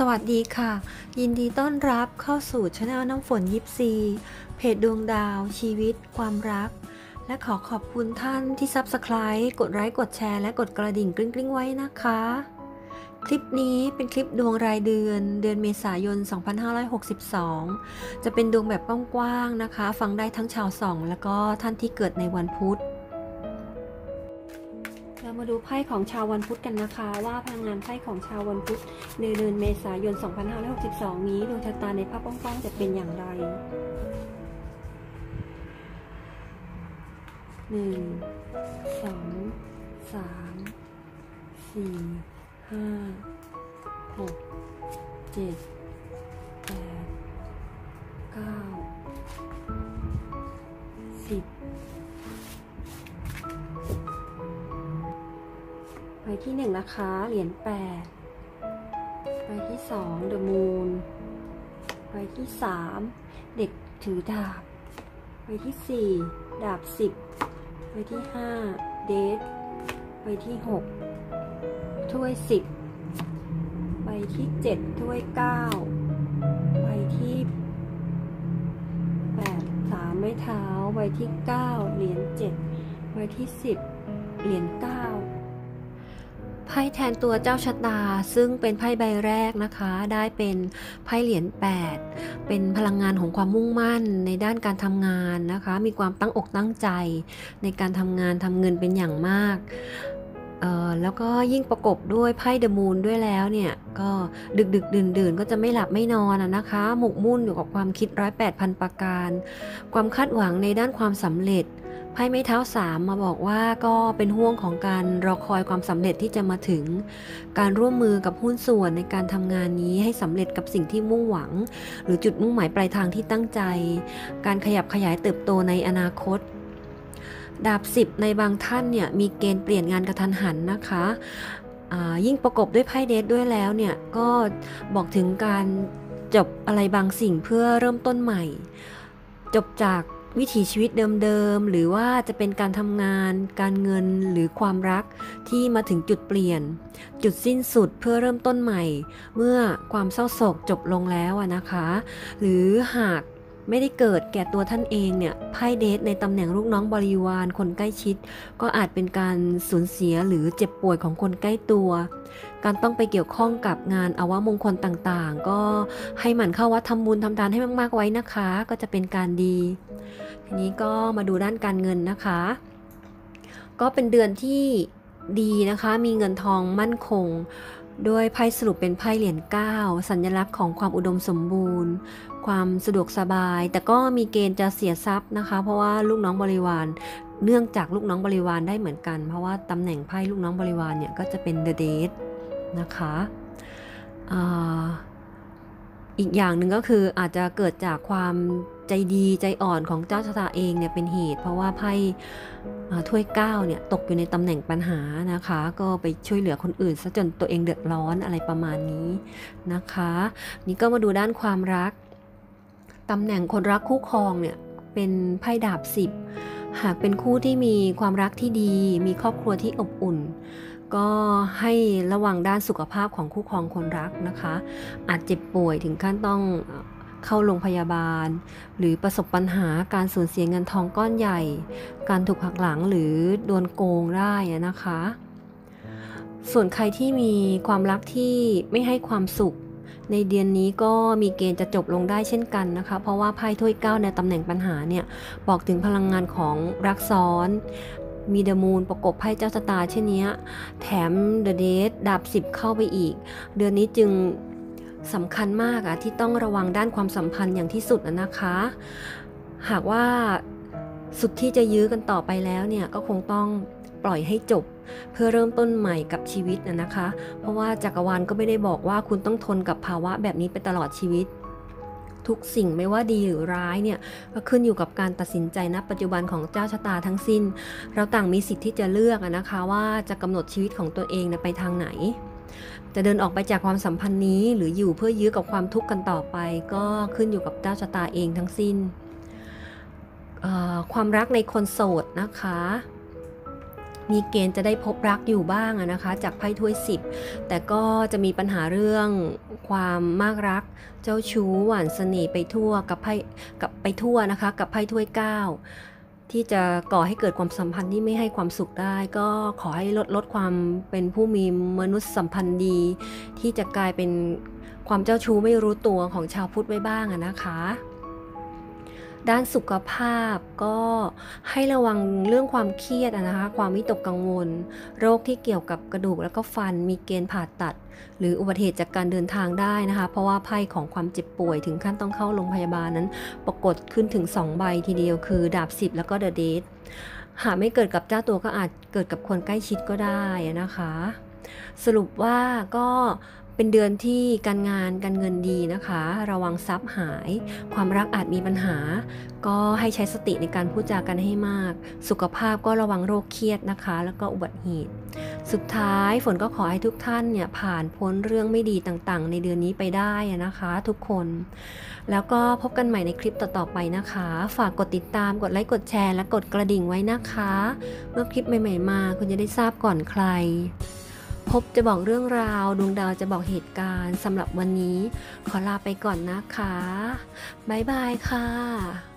สวัสดีค่ะ ยินดีต้อนรับเข้าสู่ช anel น้ำฝนยิปซี เพจดวงดาว ชีวิต ความรัก และขอขอบคุณท่านที่ซับสไคร b e กดไลค์กดแชร์และกดกระดิ่งกริ๊งๆไว้นะคะ คลิปนี้เป็นคลิปดวงรายเดือน เดือนเมษายน 2562 จะเป็นดวงแบบกว้างๆนะคะ ฟังได้ทั้งชาวสอง แล้วก็ท่านที่เกิดในวันพุธ ดูไพ่ของชาววันพุธกันนะคะ ว่าพลังงานไพ่ของชาววันพุธในเดือนเมษายน 2562 นี้ดวงชะตาในภาพกว้างๆจะเป็นอย่างไรหนึ่งสองสามสี่ห้าหกเจ็ดแปดเก้าสิบ ที่หนึ่งนะคะ เหรียญแปดใบที่สองเดอะมูนใบที่สามเด็กถือดาบใบที่สี่ดาบสิบใบที่ห้าเดทใบที่หกถ้วยสิบใบที่เจ็ดถ้วยเก้าใบที่แปดสามไม้เท้าใบที่เก้าเหรียญเจ็ดใบที่สิบเหรียญเก้า ไพ่แทนตัวเจ้าชะตา ซึ่งเป็นไพ่ใบแรกนะคะ ได้เป็นไพ่เหรียญ8 เป็นพลังงานของความมุ่งมั่นในด้านการทำงานนะคะ มีความตั้งอกตั้งใจ ในการทำงานทำเงินเป็นอย่างมากแล้วก็ยิ่งประกบด้วยไพ่เดอะมูนด้วยแล้วเนี่ย ก็ดึกดึกดื่นดื่นก็จะไม่หลับไม่นอนนะคะ หมกมุ่นอยู่กับความคิดร้อยแปดพันประการ ความคาดหวังในด้านความสำเร็จ ไพ่ไม้เท้าสามมาบอกว่าก็เป็นห่วงของการรอคอยความสำเร็จที่จะมาถึง การร่วมมือกับหุ้นส่วนในการทำงานนี้ให้สำเร็จกับสิ่งที่มุ่งหวัง หรือจุดมุ่งหมายปลายทางที่ตั้งใจ การขยับขยายเติบโตในอนาคตดาบสิบในบางท่านเนี่ยมีเกณฑ์เปลี่ยนงานกระทันหันนะคะยิ่งประกบด้วยไพ่เดทด้วยแล้วเนี่ยก็บอกถึงการจบอะไรบางสิ่งเพื่อเริ่มต้นใหม่ จบจาก วิถีชีวิตเดิมๆ หรือว่าจะเป็นการทำงาน การเงินหรือความรักที่มาถึงจุดเปลี่ยน จุดสิ้นสุดเพื่อเริ่มต้นใหม่ เมื่อความเศร้าโศกจบลงแล้วนะคะ หรือหาก ไม่ได้เกิดแก่ตัวท่านเองเนี่ยไพ่เดทในตำแหน่งลูกน้องบริวารคนใกล้ชิด ก็อาจเป็นการสูญเสียหรือเจ็บป่วยของคนใกล้ตัว การต้องไปเกี่ยวข้องกับงานอาวมงคลต่างๆ ก็ให้หมั่นเข้าวัดทำบุญทำทานให้มากๆไว้นะคะ ก็จะเป็นการดี ทีนี้ก็มาดูด้านการเงินนะคะ ก็เป็นเดือนที่ดีนะคะ มีเงินทองมั่นคง ด้วยไพ่สรุปเป็นไพ่เหรียญ9สัญลักษณ์ของความอุดมสมบูรณ์ ความสะดวกสบาย แต่ก็มีเกณฑ์จะเสียทรัพย์นะคะ เพราะว่าลูกน้องบริวาร เนื่องจากลูกน้องบริวารได้เหมือนกัน เพราะว่าตำแหน่งไพ่ลูกน้องบริวารเนี่ยก็จะเป็น the date นะคะอ,อีกอย่างหนึ่งก็คืออาจจะเกิดจากความ ใจดีใจอ่อนของเจ้าชะตาเองเนี่ยเป็นเหตุ เพราะว่าไพ่ถ้วยเก้าเนี่ยตกอยู่ในตำแหน่งปัญหานะคะ ก็ไปช่วยเหลือคนอื่นซะจนตัวเองเดือดร้อนอะไรประมาณนี้นะคะ นี่ก็มาดูด้านความรักตำแหน่งคนรักคู่ครองเนี่ยเป็นไพ่ดาบสิบหากเป็นคู่ที่มีความรักที่ดี มีครอบครัวที่อบอุ่น ก็ให้ระวังด้านสุขภาพของคู่ครองคนรักนะคะ อาจเจ็บป่วยถึงขั้นต้อง เข้าโรงพยาบาล หรือประสบปัญหาการสูญเสียเงินทองก้อนใหญ่ การถูกหักหลังหรือโดนโกงได้นะคะ ส่วนใครที่มีความรักที่ไม่ให้ความสุข ในเดือนนี้ก็มีเกณฑ์จะจบลงได้เช่นกันนะคะ เพราะว่าไพ่ถ้วยเก้าในตำแหน่งปัญหาเนี่ยบอกถึงพลังงานของรักซ้อนมีเดมูนประกบไพ่เจ้าชะตาเช่นนี้ แถมเดอะเดทดาบสิบเข้าไปอีก เดือนนี้จึง สำคัญมากอะที่ต้องระวังด้านความสัมพันธ์อย่างที่สุดอะนะคะ หากว่าสุดที่จะยื้อกันต่อไปแล้วเนี่ยก็คงต้องปล่อยให้จบ เพื่อเริ่มต้นใหม่กับชีวิตนะนะคะ เพราะว่าจักรวาลก็ไม่ได้บอกว่าคุณต้องทนกับภาวะแบบนี้ไปตลอดชีวิต ทุกสิ่งไม่ว่าดีหรือร้ายเนี่ยก็ขึ้นอยู่กับการตัดสินใจณปัจจุบันของเจ้าชะตาทั้งสิ้น เราต่างมีสิทธิ์ที่จะเลือกอะนะคะ ว่าจะกำหนดชีวิตของตัวเองไปทางไหน จะเดินออกไปจากความสัมพันธ์นี้ หรืออยู่เพื่อยื้อกับความทุกข์กันต่อไป ก็ขึ้นอยู่กับเจ้าชะตาเองทั้งสิ้น ความรักในคนโสดนะคะ มีเกณฑ์จะได้พบรักอยู่บ้างนะคะ จากไพ่ถ้วยสิบแต่ก็จะมีปัญหาเรื่องความมากรัก เจ้าชู้หวานเสน่ห์ไปทั่วกับไพ่กับไปทั่วนะคะ กับไพ่ถ้วยเก้า ที่จะก่อให้เกิดความสัมพันธ์ที่ไม่ให้ความสุขได้ ก็ขอให้ลดลดความเป็นผู้มีมนุษยสัมพันธ์ดี ที่จะกลายเป็นความเจ้าชู้ไม่รู้ตัวของชาวพุทธไว้บ้างนะคะ ด้านสุขภาพก็ให้ระวังเรื่องความเครียดนะคะ ความวิตกกังวล โรคที่เกี่ยวกับกระดูกแล้วก็ฟันมีเกณฑ์ผ่าตัด หรืออุบัติเหตุจากการเดินทางได้นะคะ เพราะว่าไพ่ของความเจ็บป่วยถึงขั้นต้องเข้าโรงพยาบาลนั้น ปรากฏขึ้นถึง 2 ใบทีเดียวคือ ดาบสิบแล้วก็เดอะเดทหากไม่เกิดกับเจ้าตัวก็อาจเกิดกับคนใกล้ชิดก็ได้นะคะ สรุปว่าก็ เป็นเดือนที่การงานการเงินดีนะคะ ระวังทรัพย์หาย ความรักอาจมีปัญหา ก็ให้ใช้สติในการพูดจากันให้มาก สุขภาพก็ระวังโรคเครียดนะคะ แล้วก็อุบัติเหตุ สุดท้ายฝนก็ขอให้ทุกท่านเนี่ยผ่านพ้นเรื่องไม่ดีต่างๆ ในเดือนนี้ไปได้นะคะ ทุกคน แล้วก็พบกันใหม่ในคลิปต่อๆไปนะคะ ฝากกดติดตามกดไลค์กดแชร์และกดกระดิ่งไว้นะคะ เมื่อคลิปใหม่ ๆ มาคุณจะได้ทราบก่อนใคร พบจะบอกเรื่องราว ดวงดาวจะบอกเหตุการณ์สำหรับวันนี้ ขอลาไปก่อนนะคะ บ๊ายบายค่ะ